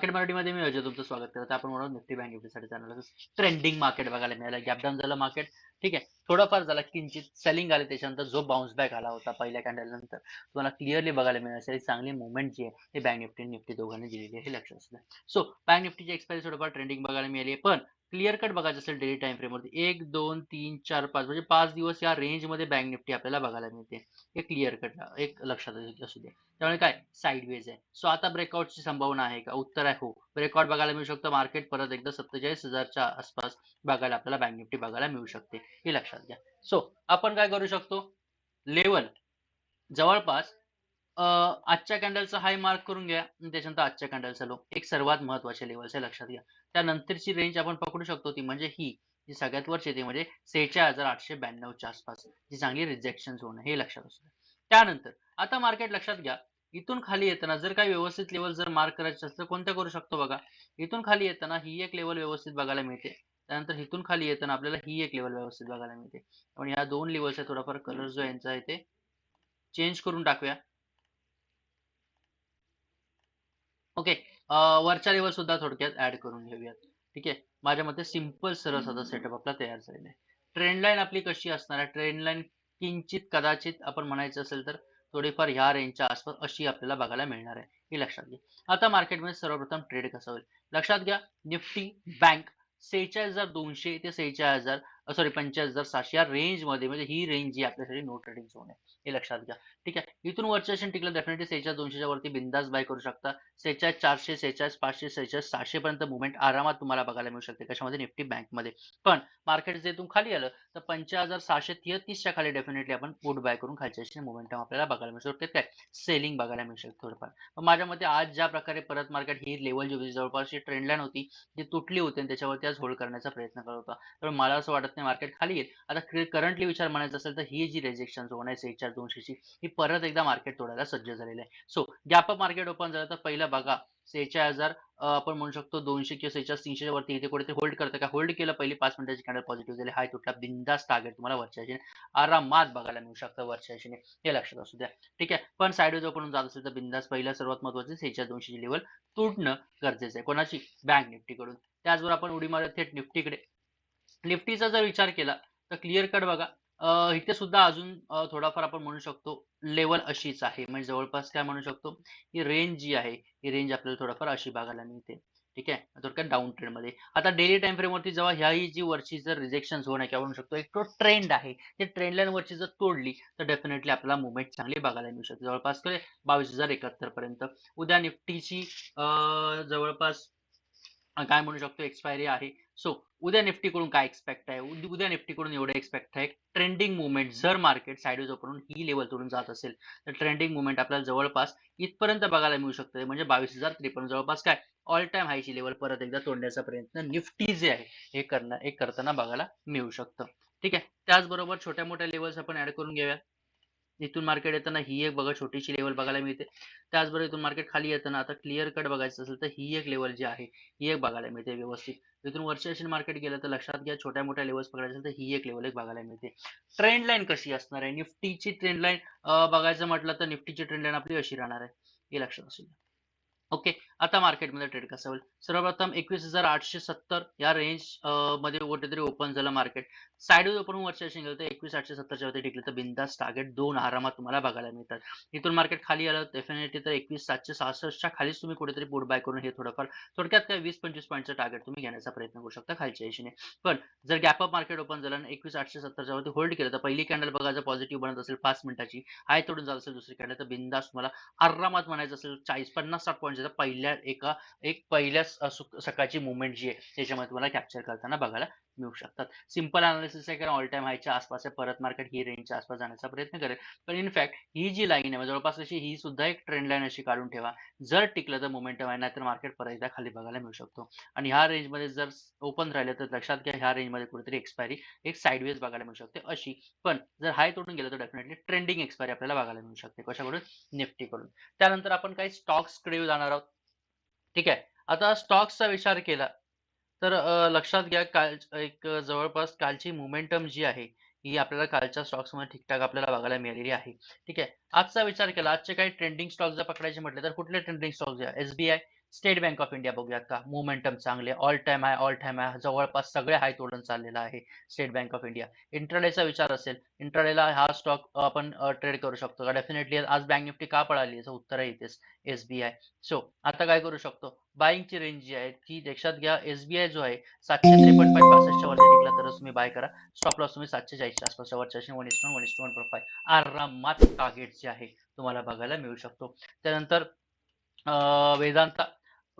Market मराठीमध्ये मी अजय तुमचं स्वागत करतो. आपण म्हणून निफ्टी बँक निफ्टीसाठी चॅनल ट्रेंडिंग मार्केट बघायला मिळालं. गॅपडाऊन झालं मार्केट ठीक आहे. थोडंफार झालं किंचित सेलिंग आले त्याच्यानंतर जो बाउन्स बॅक आला होता पहिल्या कॅन्डल नंतर तुम्हाला क्लिअरली बघायला मिळालं. असेल चांगली मुवमेंट जी आहे ते बँक निफ्टी निफ्टी दोघांनी दिलेली आहे. हे लक्षात असलं सो बँक निफ्टीची एक्सपायरी थोडंफार ट्रेंडिंग बघायला मिळाली आहे. पण क्लिअर कट बघायचं असेल डेली टाइम फ्रेमवरती एक दोन तीन चार पाच म्हणजे पाच दिवस या रेंजमध्ये बँक निफ्टी आपल्याला बघायला मिळते. हे क्लिअर कट एक लक्षात असू दे. त्यामुळे काय? साईड वेज आहे. सो आता ब्रेकआउटची संभावना आहे का? उत्तर आहे हो. ब्रेकआउट बघायला मिळू शकतो. मार्केट परत एकदा सत्तेचाळीस हजारच्या आसपास बघायला आपल्याला बँक निफ्टी बघायला मिळू शकते. हे लक्षात घ्या. सो आपण काय करू शकतो? लेवल जवळपास आजच्या कॅन्डलचा हाय मार्क करून घ्या. आणि त्याच्यानंतर आजच्या कॅन्डलचा लो एक सर्वात महत्त्वाचे लेवल्स आहे लक्षात घ्या. त्यानंतरची रेंज आपण पकडू शकतो ती म्हणजे ही जी सगळ्यात वरची ती म्हणजे सेहेचाळ हजार आठशे ब्याण्णवच्या आसपास. जी चांगली रिजेक्शन झोन आहे हे लक्षात असू त्यानंतर आता मार्केट लक्षात घ्या. इथून खाली येताना जर काही व्यवस्थित लेवल जर मार्क करायचं असेल तर कोणत्या करू शकतो बघा? इथून खाली येताना ही एक लेवल व्यवस्थित बघायला मिळते. त्यानंतर इथून खाली येताना आपल्याला ही एक लेवल व्यवस्थित बघायला मिळते. पण ह्या दोन लेवल्स थोडाफार कलर जो यांचा आहे ते चेंज करून टाकूया. ओके वरच्या लेवल सुद्धा थोडक्यात ऍड करून घेऊयात. ठीक आहे? माझ्या मते सिंपल सरळ साधा सेटअप आपला तयार झालेला आहे. ट्रेंड लाईन आपली कशी असणार आहे? ट्रेंड लाईन किंचित कदाचित आपण म्हणायचं असेल तर थोडीफार ह्या रेंजच्या आसपास अशी आपल्याला बघायला मिळणार आहे. हे लक्षात घ्या. आता मार्केटमध्ये सर्वप्रथम ट्रेड कसं होईल? लक्षात घ्या निफ्टी बँक सेहेचाळीस हजार दोनशे ते सेहेचाळीस हजार सॉरी पंचेचाळीस हजार सातशे या रेंजमध्ये म्हणजे ही रेंज जी आपल्यासाठी नो ट्रेडिंग झोन आहे. हे लक्षात घ्या. ठीक आहे? इथून वरच्या टिकलं डेफिनेटली सेहेचाळीस दोनशेच्या वरती बिंदास बाय करू शकता. सेहेचाळीस चारशे सेहेचाळीस पाचशे सेहेचाळीस सहाशे पर्यंत मुवमेंट आरामात तुम्हाला बघायला मिळू शकते कशामध्ये? निफ्टी बँकमध्ये पण मार्केट जे इथून खाली आलं तर पंचा हजार सहाशे तेहतीसच्या खाली डेफिनेटली आपण पुट बाय करून खालच्या मोमेंटम आपल्याला बघायला मिळू शकते. काय सेलिंग बघायला मिळू शकते थोडंफार. पण माझ्या मते आज ज्या प्रकारे परत मार्केट ही लेवल जी होती जवळपास ट्रेंड लाईन होती जी तुटली होती आणि त्याच्यावरती आज होल्ड करण्याचा प्रयत्न करत होता. तर मला असं वाटत नाही मार्केट खाली येईल. आता करंटली विचार म्हणायचा असेल तर ही जी रेजेक्शन झोन आहे चार दोनशेची ही परत एकदा मार्केट तोडायला सज्ज झालेलं आहे. सो गॅप मार्केट ओपन झालं तर पहिलं बघा सेहेचाळीस हजार आपण म्हणू शकतो दोनशे किंवा सेहेचाळीस तीनशेच्या वरती इथे कुठे होल्ड करतं. का होल्ड केलं पहिली पाच मिनिटाची कॅन्डल पॉझिटिव्ह झाली. हाय तुटला बिंदास टार्गेट तुम्हाला वरच्या आरामात बघायला मिळू शकतं वरच्या हे लक्षात असू द्या. ठीक आहे? पण साईड ओपन जात असेल तर बिंदास पहिला सर्वात महत्त्वाचे सेहेचाळीस दोनशेची लेवल तुटणं गरजेचं आहे. कोणाची? बँक निफ्टीकडून. त्याचबरोबर आपण उडी मारत थेट निफ्टीकडे. निफ्टीचा जर विचार केला तर क्लिअर कट बघा. इथे सुद्धा अजून थोडाफार आपण म्हणू शकतो लेवल अशीच आहे. म्हणजे जवळपास काय म्हणू शकतो की रेंज जी आहे ही रेंज आपल्याला थोडाफार अशी बघायला मिळते. ठीक आहे? थोडक्यात डाऊन ट्रेंडमध्ये. आता डेली टाइम फ्रेम वरती जेव्हा ह्याही जी वरची जर रिजेक्शन होणं किंवा म्हणू शकतो एक तो ट्रेंड आहे. ते ट्रेंड लाईन वरची जर तोडली तर डेफिनेटली आपल्याला मुवमेंट चांगली बघायला मिळू शकते. जवळपास बावीस हजार एकाहत्तर पर्यंत. उद्या निफ्टीची जवळपास काय म्हणू शकतो एक्सपायरी आहे. सो उद्या निफ्टीकडून काय एक्सपेक्ट आहे? उद्या निफ्टीकडून एवढं एक्सपेक्ट आहे. ट्रेंडिंग मुवमेंट जर मार्केट साईडवेज करून ही लेवल तोडून जात असेल तर ट्रेंडिंग मुवमेंट आपल्याला जवळपास इथपर्यंत बघायला मिळू शकते. म्हणजे बावीस हजार त्रेपन्न जवळपास काय? ऑल टाइम हायची लेवल परत एकदा तोडण्याचा प्रयत्न निफ्टी जे आहे हे करणं हे करताना बघायला मिळू शकतं. ठीक आहे? त्याचबरोबर छोट्या मोठ्या लेवल्स आपण ऍड करून घेऊया. इथून मार्केट येताना ही एक बघा छोटीशी लेवल बघायला मिळते. त्याचबरोबर इथून मार्केट खाली येताना आता क्लिअर कट बघायचं असेल तर ही एक लेवल जी आहे ही एक बघायला मिळते व्यवस्थित. इथून वर्षाशी मार्केट गेलं तर लक्षात घ्या छोट्या मोठ्या लेवल्स बघायचं असेल तर ही एक लेवल एक बघायला मिळते. ट्रेंड लाईन कशी असणार आहे? निफ्टीची ट्रेंड लाईन बघायचं म्हटलं तर निफ्टीची ट्रेंड लाईन आपली अशी राहणार आहे. हे लक्षात असू ओके आता मार्केटमध्ये ट्रेड कसं होईल? सर्वप्रथम एकवीस हजार आठशे सत्तर या रेंजमध्ये कुठेतरी ओपन झालं मार्केट साईडवर ओपन वरच्या गेलं तर एकवीस आठशे सत्तरच्या वरती टिकलं तर बिंदास टार्गेट दोन आरामात तुम्हाला बघायला मिळतात. इथून मार्केट खाली आलं डेफिनेटली तर एकवीस सातशे सहासष्टच्या खालीच तुम्ही कुठेतरी पुढ बाय करून हे थोडंफार थोडक्यात काय वीस पंचवीस पॉईंटचं टार्गेट तुम्ही घेण्याचा प्रयत्न करू शकता खालच्या दिशेने. पण जर गॅप अप मार्केट ओपन झालं आणि एकवीस आठशे सत्तरच्या वरती होल्ड केलं तर पहिली कॅन्डल बघा जर पॉझिटिव्ह बनत असेल पाच मिनिटाची हाय तोडून जात असेल दुसरी कॅन्डल तर बिंदास तुम्हाला आरामात म्हणायचं असेल चाळीस पन्नास साठ पॉईंट पहिल्या एका एक पहिल्या सकाळची मुवमेंट जी आहे त्याच्यामध्ये तुम्हाला कॅप्चर करताना बघायला मिळू शकतात. सिंपल अनालिसिस आहे कारण ऑल टाइम हायच्या आसपास परत मार्केट ही रेंजच्या आसपास जाण्याचा प्रयत्न करेल. पण इनफॅक्ट ही जी लाईन आहे जवळपास अशी ही सुद्धा एक ट्रेंड लाईन अशी काढून ठेवा. जर टिकलं तर मोमेंटम आहे नाही तर मार्केट परत एकदा खाली बघायला मिळू शकतो. आणि ह्या रेंजमध्ये जर ओपन राहिलं तर लक्षात घ्या ह्या रेंजमध्ये कुठेतरी एक्सपायरी एक साईडवेज बघायला मिळू शकते. अशी. पण जर हाय तोडून गेलं तर डेफिनेटली ट्रेंडिंग एक्सपायरी आपल्याला बघायला मिळू शकते. कशाकडून? निफ्टीकडून त्यानंतर आपण काही स्टॉक्सकडे जाणार आहोत. ठीक आहे. आता स्टॉक्सचा विचार केला तर लक्षात घ्या काल एक जवळपास कालची मोमेंटम जी आहे ही आपल्याला कालच्या स्टॉक्समध्ये ठीकठाक आपल्याला बघायला मिळालेली आहे. ठीक आहे. आजचा विचार केला आजचे काही ट्रेंडिंग स्टॉक जर पकडायचे म्हटले तर कुठले ट्रेंडिंग स्टॉक्स घ्या? SBI State Bank of India बघूयात का? मोमेंटम चांगले ऑल टाइम आहे ऑल टाइम आहे जवळपास सगळे हाय तोडून चाललेला आहे स्टेट बँक ऑफ इंडिया. इंट्राडेचा विचार असेल इंट्राडेला हा स्टॉक आपण ट्रेड करू शकतो का? डेफिनेटली आज बँक निफ्टी का पळाली याचं उत्तर आहे इथेच एसबीआय सो आता काय करू शकतो? बाईंगची रेंज जी आहे ती लक्षात घ्या एसबीआय जो आहे सातशे त्रेपन्न पॉईंट पासष्टच्या वरती टिकला तरच तुम्ही बाय करा. स्टॉप लॉस तुम्ही सातशे चाळीसच्या आसपासच्या वरच्या one is one is one profile आरामात टार्गेट जे आहे तुम्हाला बघायला मिळू शकतो. त्यानंतर वेदांता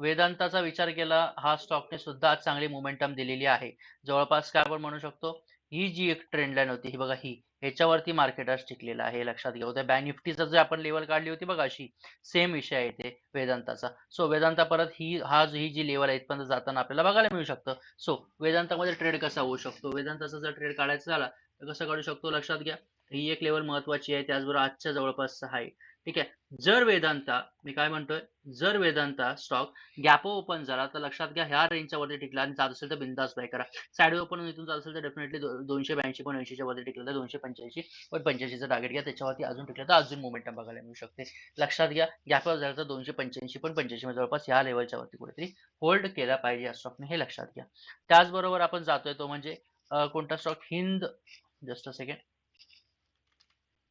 वेदांताचा विचार केला हा स्टॉकने सुद्धा आज चांगली मोमेंटम दिलेली आहे. जवळपास काय आपण म्हणू शकतो? ही जी एक ट्रेंड लाईन होती ही बघा ही ह्याच्यावरती मार्केट आज टिकलेला आहे लक्षात घ्या. उद्या बँक निफ्टीचा जे आपण लेवल काढली होती बघा अशी सेम विषय आहे ते वेदांताचा. सो वेदांता परत ही हा ही जी लेवल आहे इथपर्यंत जाताना आपल्याला बघायला मिळू शकतं. सो वेदांतामध्ये ट्रेड कसा होऊ शकतो? वेदांताचा जर ट्रेड काढायचा झाला तर कसं काढू शकतो? लक्षात घ्या. ही एक लेवल महत्वाची आहे. त्याचबरोबर आजच्या जवळपास आहे. ठीक आहे? जर वेदांता मी काय म्हणतोय? जर वेदांता स्टॉक गॅप ओपन झाला तर लक्षात घ्या ह्या रेंजच्या वरती टिकला आणि जात असेल तर बिंदास बाय करा. साईड ओपन इथून जात असेल तर डेफिनेटली दोनशे ब्याऐंशी पण ऐंशीच्या वरती टिकलं तर दोनशे पंच्याऐंशी पण पंच्याऐंशीचं टार्गेट घ्या. त्याच्यावरती अजून टिकलं तर अजून मोमेंटम बघायला मिळू शकते. लक्षात घ्या गॅप झाला तर दोनशे पंच्याऐंशी पण पंच्याऐंशी जवळपास ह्या लेवलच्या वरती कुठेतरी होल्ड केला पाहिजे या स्टॉकने हे लक्षात घ्या. त्याचबरोबर आपण जातोय तो म्हणजे कोणता stock Hind. Just a second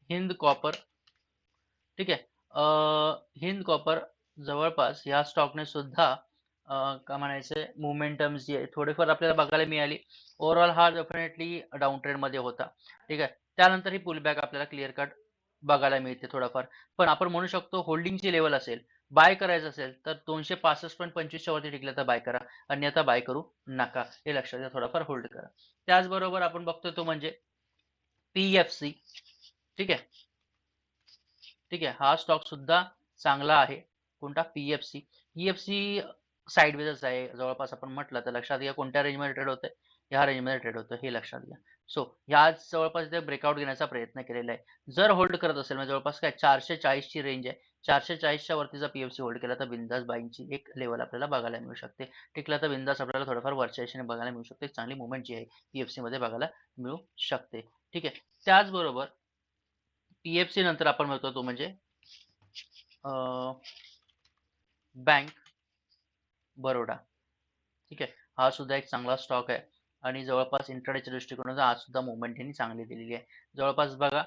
Hind copper. ठीक आहे. हिंद कॉपर जवळपास या स्टॉकने सुद्धा का म्हणायचे मुवमेंटम जी आहे थोडीफार आपल्याला बघायला मिळाली. ओव्हरऑल हा डेफिनेटली डाऊन ट्रेंडमध्ये होता. ठीक आहे. त्यानंतर ही पुलबॅक आपल्याला क्लिअर कट बघायला मिळते थोडाफार. पण आपण म्हणू शकतो होल्डिंगची लेवल असेल बाय करायचं असेल तर दोनशे पासष्ट पॉईंट पंचवीसच्या वरती टिकलं तर बाय करा. अन्यथा बाय करू नका. हे लक्षात घ्या थोडाफार होल्ड करा. त्याचबरोबर आपण बघतो तो म्हणजे पीएफसी ठीक आहे? ठीक आहे. हा स्टॉक सुद्धा चांगला आहे. कोणता? पीएफसी पीएफसी साईडवेजच आहे. जवळपास आपण म्हटलं तर लक्षात घ्या कोणत्या रेंजमध्ये ट्रेड होतंय? ह्या रेंजमध्ये ट्रेड होतं हे लक्षात घ्या. सो ह्या जवळपास इथे ब्रेकआउट घेण्याचा प्रयत्न केलेला आहे. जर होल्ड करत असेल म्हणजे जवळपास काय? चारशे चाळीसची रेंज आहे. चारशे चाळीसच्या वरती जर पीएफसी होल्ड केला तर बिंदास बाईंची एक लेवल आपल्याला बघायला मिळू शकते. टिकला तर बिंदास आपल्याला थोडंफार वरच्या दिशेने बघायला मिळू शकते. चांगली मुवमेंट जी आहे पीएफसी मध्ये बघायला मिळू शकते. ठीक आहे. त्याचबरोबर पीएफसी नंतर आपण म्हणतो तो म्हणजे बँक बरोडा. ठीक आहे? हा सुद्धा एक चांगला स्टॉक आहे. आणि जवळपास इंट्राडेच्या दृष्टिकोनाचा आज सुद्धा मुवमेंट यांनी चांगली दिलेली आहे. जवळपास बघा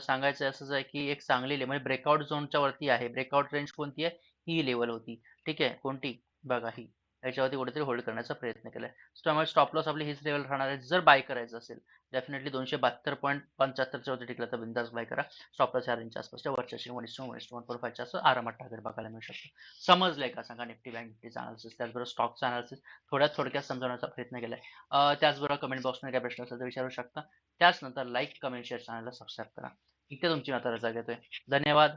सांगायचं असंच आहे की एक चांगली ले- म्हणजे ब्रेकआउट झोनच्या वरती आहे. ब्रेकआउट रेंज कोणती आहे? ही लेवल होती. ठीक आहे? कोणती? बघा ही. याच्यावरती कुठेतरी होल्ड करण्याचा प्रयत्न केला सो त्यामुळे स्टॉप लॉस आपली हीच लेवल राहणार आहे. जर बाय करायचं असेल डेफिनेटली दोनशे बहात्तर पॉईंट पंच्याहत्तरच्या वरती टिकला तर बिंदास बाय करा. स्टॉप लॉस या रेंजच्या आसपासच्या वरच्या वन वन वन फोर फायच्या असं आरामात टार्गेट बघायला मिळू शकतो. समजलंय का? सांगा निफ्टी बँक निफ्टीचा अनालिसिस त्याचबरोबर स्टॉकचा अनालिसिस थोड्या थोडक्यात समजवण्याचा प्रयत्न केला आहे त्याचबरोबर कमेंट बॉक्समध्ये काय प्रश्न असेल तर विचारू शकता. त्याचनंतर लाईक कमेंट शेअर चॅनलला सबस्क्राईब करा. इथे तुमची मात्र रजा घेतोय धन्यवाद.